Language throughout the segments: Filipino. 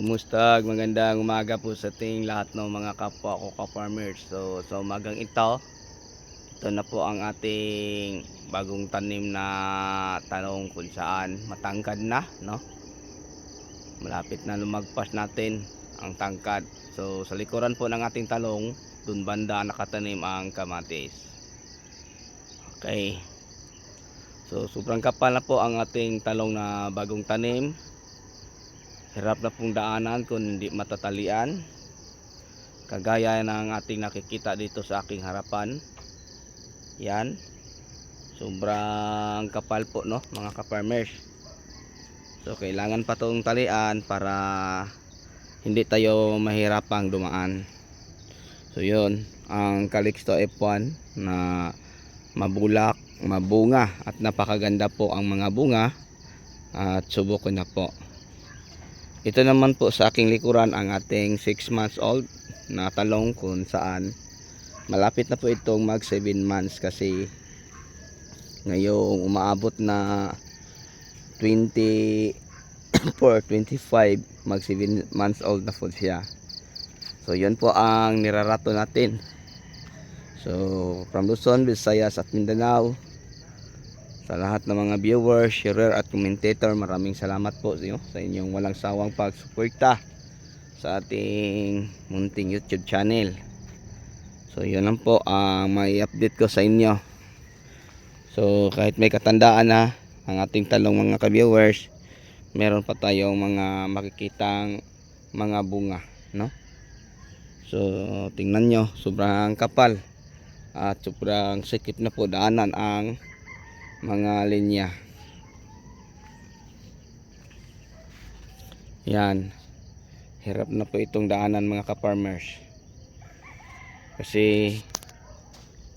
Kumusta? Magandang umaga po sa ating lahat ng mga kapwa ko ka-farmers. So, sa umagang ito, ito na po ang ating bagong tanim na talong kung saan matangkad na, no? Malapit na lumagpas natin ang tangkad. So, sa likuran po ng ating talong, dun banda nakatanim ang kamatis. Okay. So, sobrang kapal na po ang ating talong na bagong tanim. Hirap na pong daanan kung hindi matatalian. Kagaya ng ating nakikita dito sa aking harapan. Yan. Sobrang kapal po no mga ka-farmers. So kailangan pa tong talian para hindi tayo mahirapang dumaan. So yun, ang Calixto F1 na mabulak, mabunga at napakaganda po ang mga bunga at subok ko na po. Ito naman po sa aking likuran ang ating 6 months old na talong kung saan malapit na po itong mag 7 months kasi ngayong umaabot na 24, 25 mag 7 months old na po siya. So yun po ang nirarato natin. So from Luzon, Visayas at Mindanao sa lahat ng mga viewers, sharer at commentator, maraming salamat po sa inyo sa inyong walang sawang pagsuporta sa ating munting YouTube channel. So yun lang po ang may update ko sa inyo. So kahit may katandaan na ang ating talong mga ka-viewers, meron pa tayong mga makikitang mga bunga, no? So tingnan nyo, sobrang kapal at sobrang sikip na po daanan ang mga linya. Yan. Hirap na po itong daanan mga ka-farmers. Kasi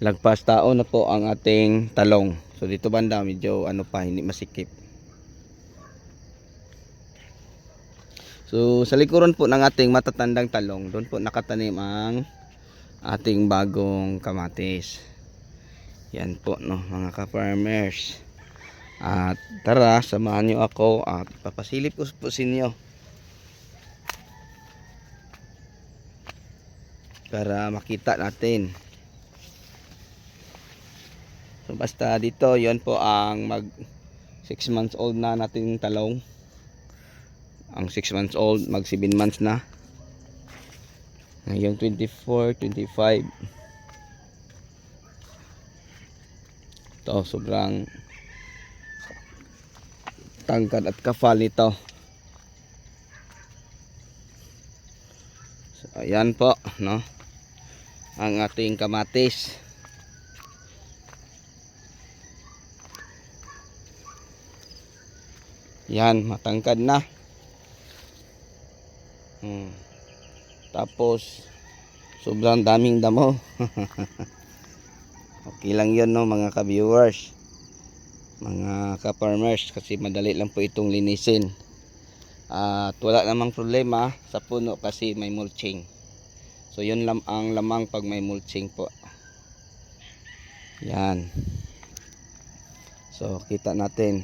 lagpas tao na po ang ating talong. So dito banda medyo ano pa hindi masikip. So sa likuran po ng ating matatandang talong, doon po nakatanim ang ating bagong kamatis. Yan po no mga ka-farmers. At tara, samahan niyo ako at papasilip ko po sa inyo. Para makita natin. So basta dito, yon po ang mag 6 months old na nating talong. Ang 6 months old, mag 7 months na. Ngayon 24, 25. Ito, sobrang tangkad at kafal nito. So, ayan po, no? Ang ating kamatis. Yan, matangkad na. Hmm. Tapos, sobrang daming damo. Okay lang yun no mga ka-viewers. Mga ka-farmers kasi madali lang po itong linisin. At wala namang problema sa puno kasi may mulching. So yun lang ang lamang pag may mulching po. Yan. So kita natin.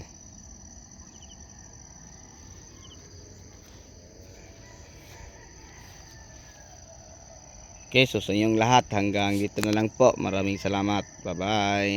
Okay, so sa inyong lahat hanggang dito na lang po. Maraming salamat. Bye-bye.